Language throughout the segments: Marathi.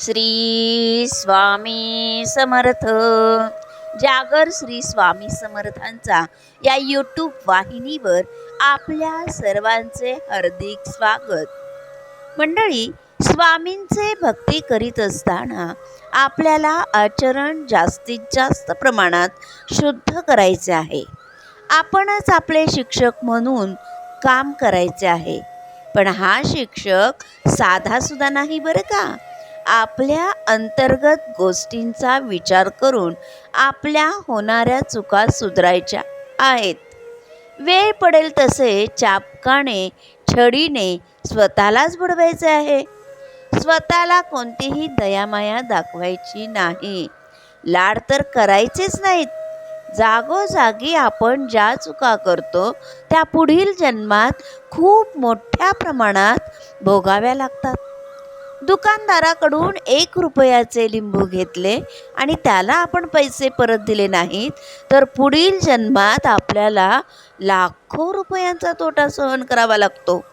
श्री स्वामी समर्थ. जागर श्री स्वामी समर्थांचा या यूट्यूब वाहिनीवर आपल्या सर्वांचे हार्दिक स्वागत. मंडळी स्वामींचे भक्ती करीत असताना आपल्याला आचरण जास्तीत जास्त प्रमाणात शुद्ध करायचे आहे. आपणच आपले शिक्षक म्हणून काम करायचे आहे. पण हा शिक्षक साधासुद्धा नाही बरं का? आपल्या अंतर्गत गोष्टींचा विचार करून आपल्या होणाऱ्या चुका सुधारायच्या आहेत. वेळ पडेल तसे चापकाने छडीने स्वतःलाच बुडवायचे आहे. स्वतःला कोणतीही दयामाया दाखवायची नाही. लाड तर करायचेच नाहीत. जागोजागी आपण ज्या चुका करतो त्या पुढील जन्मात खूप मोठ्या प्रमाणात भोगाव्या लागतात. दुकानदाराकडून एक रुपयाचे लिंबू घेतले आणि त्याला आपण पैसे परत दिले नाहीत तर पुढील जन्मात आपल्याला लाखो रुपयांचा तोटा सहन करावा लागतो.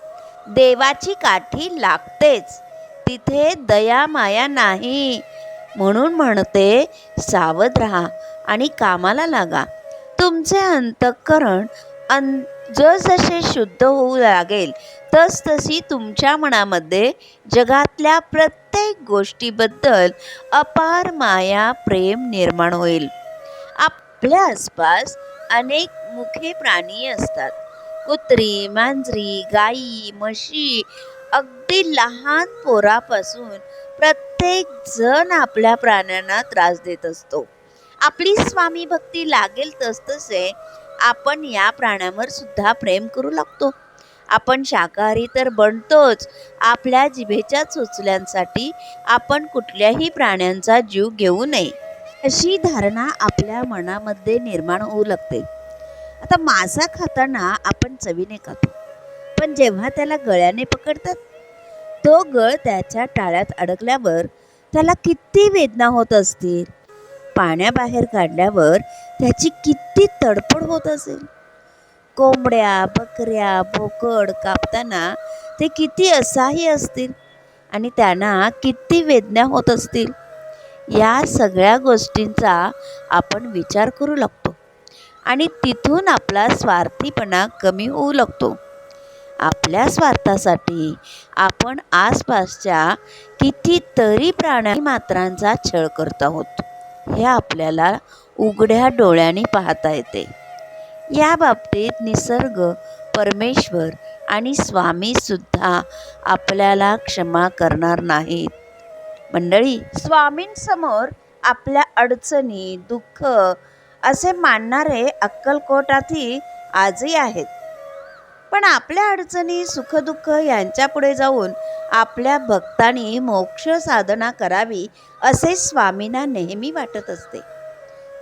देवाची काठी लागतेच तिथे दया माया नाही. म्हणून म्हणते सावध राहा आणि कामाला लागा. तुमचे अंतःकरण अन जसजसे शुद्ध होऊ लागेल तसतशी तुमच्या मनामध्ये जगातल्या प्रत्येक गोष्टीबद्दल अपार माया प्रेम निर्माण होईल. आपल्या आसपास अनेक मुखे प्राणी असतात. कुत्री मांजरी गाई म्हशी अगदी लहान पोरापासून प्रत्येक जण आपल्या प्राण्यांना त्रास देत असतो. आपली स्वामी भक्ती लागेल तसतसे आपण या प्राण्यावर सुद्धा प्रेम करू लागतो. आपण शाकाहारी तर बनतोच. आपल्या जिभेच्या चोचल्यांसाठी आपण कुठल्याही प्राण्यांचा जीव घेऊ नये. अशी धारणा आपल्या मनामध्ये निर्माण होऊ लागते. आता मासा खाताना आपण चवीने खातो. पण जेव्हा त्याला गळ्याने पकडतात तो गळ त्याच्या टाळ्यात अडकल्यावर त्याला किती वेदना होत असतील? पाण्याबाहेर काढल्यावर त्याची किती तडफड होत असेल? कोंबड्या बकऱ्या बोकड कापताना ते किती असाही असतील? आणि त्यांना किती वेदना होत असतील? या सगळ्या गोष्टींचा आपण विचार करू लागतो. आणि तिथून आपला स्वार्थीपणा कमी होऊ लागतो. आपल्या स्वार्थासाठी आपण आसपासच्या कितीतरी प्राणी मात्रांचा छळ करत आहोत. हे आपल्याला उघड्या डोळ्यांनी पाहता येते. या बाबतीत निसर्ग परमेश्वर आणि स्वामीसुद्धा आपल्याला क्षमा करणार नाहीत. मंडळी स्वामींसमोर आपल्या अडचणी दुःख असे मानणारे अक्कलकोटातही आजही आहेत. पण आपल्या अडचणी सुखदुःख यांच्यापुढे जाऊन आपल्या भक्तांनी मोक्ष साधना करावी असे स्वामींना नेहमी वाटत असते.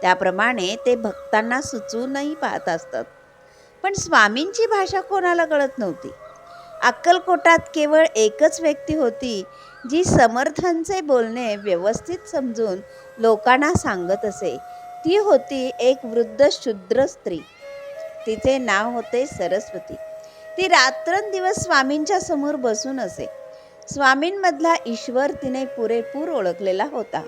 त्याप्रमाणे ते भक्तांना सुचवूनही पाहत असतात. पण स्वामींची भाषा कोणाला कळत नव्हती? अक्कलकोटात केवळ एकच व्यक्ती होती जी समर्थांचे बोलणे व्यवस्थित समजून लोकांना सांगत असे. ती होती एक वृद्ध शूद्र स्त्री. तिचे नाव होते सरस्वती. ती रात्रंदिवस स्वामींच्या समोर बसून असे. स्वामींमधला ईश्वर तिने पुरेपूर ओळखलेला होता.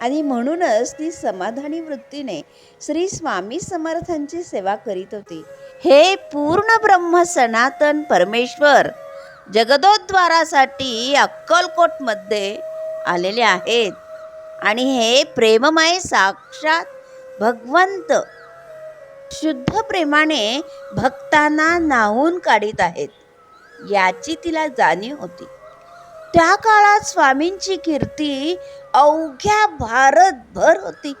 आणि म्हणूनच ती समाधानी वृत्तीने श्री स्वामी समर्थांची सेवा करीत होती. हे पूर्ण ब्रह्म सनातन परमेश्वर जगदोद्वारासाठी अक्कलकोटमध्ये आलेले आहेत. आणि हे प्रेममय साक्षात भगवंत शुद्ध प्रेमाने भक्तांना नाहून काढीत आहेत. याची तिला जाणीव होती. त्या काळात स्वामींची कीर्ती अवघ्या भारतभर होती.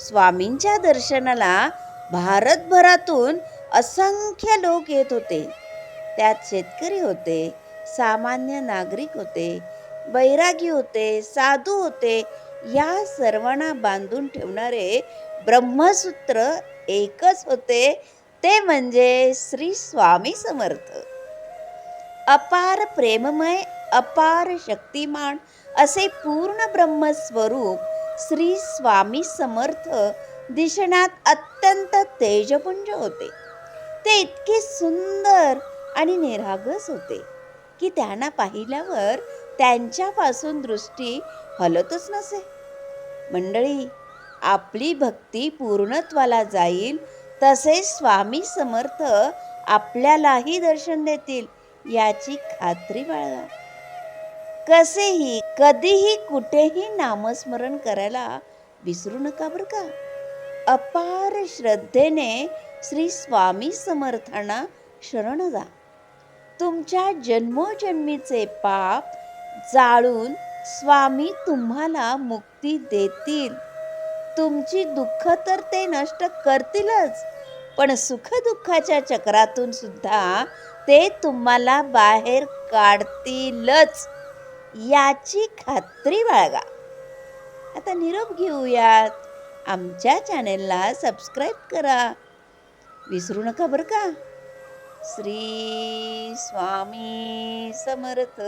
स्वामींच्या दर्शनाला भारतभरातून असंख्य लोक येत होते. त्यात शेतकरी होते सामान्य नागरिक होते बैरागी होते साधू होते या सर्वांना बांधून ठेवणारे ब्रह्मसूत्र एकच होते ते म्हणजे श्री स्वामी समर्थ. अपार प्रेममय अपार शक्तिमान असे पूर्ण ब्रह्मस्वरूप श्री स्वामी समर्थ दिसण्यात अत्यंत तेजपुंज होते. ते इतके सुंदर आणि निरागस होते की त्यांना पाहिल्यावर त्यांच्यापासून दृष्टी हलतच नसे. मंडळी आपली भक्ती पूर्णत्वाला जाईल. तसेच स्वामी समर्थ आपल्यालाही दर्शन देतील याची खात्री बाळगा. कसेही कधीही कुठेही नामस्मरण करायला विसरू नका बरं का. अपार श्रद्धेने श्री स्वामी समर्थांना शरण जा. तुमच्या जन्मोजन्मीचे पाप जाळून स्वामी तुम्हाला मुक्ती देतील. तुमची दुःख तर ते नष्ट करतीलच पण सुखदुःखाच्या चक्रातून सुद्धा ते तुम्हाला बाहेर काढतीलच. याची खात्री बाळगा. आता निरोप घेऊयात. आमच्या चॅनेलला सबस्क्राईब करा. विसरू नका बरं का? श्री स्वामी समर्थ.